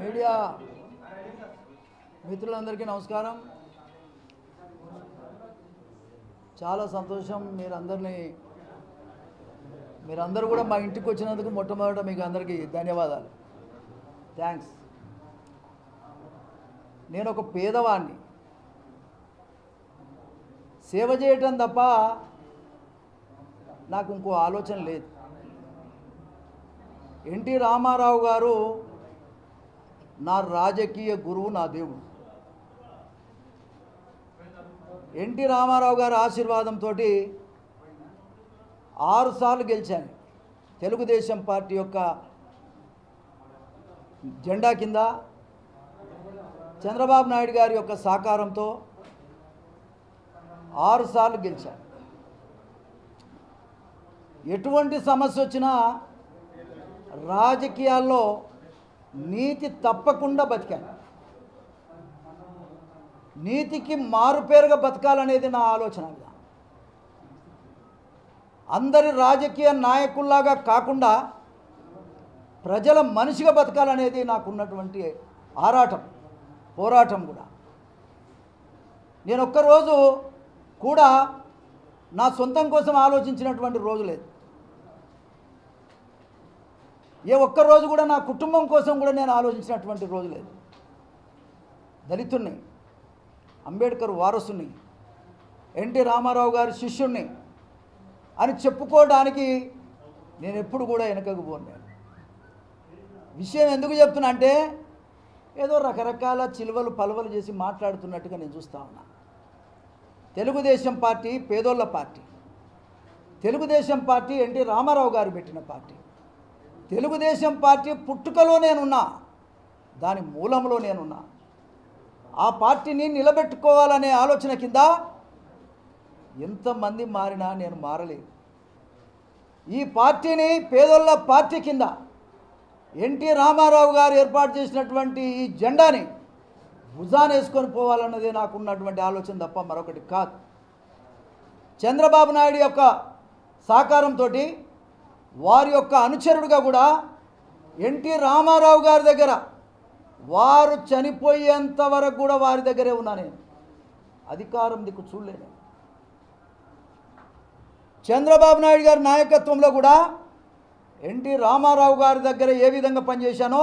Media మిత్రులందరికీ నమస్కారం. చాలా సంతోషం మీరందరినీ మీరందరూ కూడా మా ఇంటికి వచ్చినందుకు మొట్టమొదట మీకు అందరికీ ధన్యవాదాలు. థ్యాంక్స్ నేను ఒక పేదవాణ్ణి. సేవ చేయటం తప్ప నాకు ఇంకో ఆలోచన లేదు. ఎన్టీ రామారావు గారు నా రాజకీయ గురువు నా దేవుడు. ఎన్టీ రామారావు గారి ఆశీర్వాదంతో ఆరుసార్లు గెలిచాను. తెలుగుదేశం పార్టీ యొక్క జెండా కింద చంద్రబాబు నాయుడు గారి యొక్క సహకారంతో ఆరుసార్లు గెలిచాను ఎటువంటి సమస్య వచ్చినా రాజకీయాల్లో నీతి తప్పకుండా బతికాను. నీతికి మారుపేరుగా బతకాలనేది నా ఆలోచన. అందరి రాజకీయ నాయకుల్లాగా కాకుండా ప్రజల మనిషిగా బతకాలనేది నాకున్నటువంటి ఆరాటం పోరాటం కూడా. నేను ఒక్కరోజు కూడా నా సొంతం కోసం ఆలోచించినటువంటి రోజు లేదు. ఏ ఒక్క రోజు కూడా నా కుటుంబం కోసం కూడా నేను ఆలోచించినటువంటి రోజు లేదు. దళితుణ్ణి అంబేద్కర్ వారసుని ఎన్టీ రామారావు గారి శిష్యుణ్ణి అని చెప్పుకోవడానికి నేను ఎప్పుడు కూడా వెనకకు పోను విషయం ఎందుకు చెప్తున్నా అంటే ఏదో రకరకాల చిలువలు పలువలు చేసి మాట్లాడుతున్నట్టుగా నేను చూస్తా ఉన్నా. తెలుగుదేశం పార్టీ పేదోళ్ళ party. Telugu Desam party N T Ramarao గారు పెట్టిన పార్టీ. తెలుగుదేశం పార్టీ పుట్టుకలో నేనున్నా దాని మూలంలో నేనున్నా. ఆ పార్టీని నిలబెట్టుకోవాలనే ఆలోచన కింద ఎంతమంది మారినా నేను మారలేదు. ఈ పార్టీని పేదోళ్ళ పార్టీ కింద ఎన్టీ రామారావు గారు ఏర్పాటు చేసినటువంటి ఈ జెండాని భుజాన్ని వేసుకొని పోవాలన్నదే నాకున్నటువంటి ఆలోచన తప్ప మరొకటి కాదు. చంద్రబాబు నాయుడు యొక్క సహకారంతో వారి యొక్క అనుచరుడుగా కూడా ఎన్టీ రామారావు గారి దగ్గర వారు చనిపోయేంత వరకు కూడా వారి దగ్గరే ఉన్నా నేను. అధికారం దిక్కు చూడలేను చంద్రబాబు నాయుడు గారి నాయకత్వంలో కూడా ఎన్టీ రామారావు గారి దగ్గర ఏ విధంగా పనిచేశానో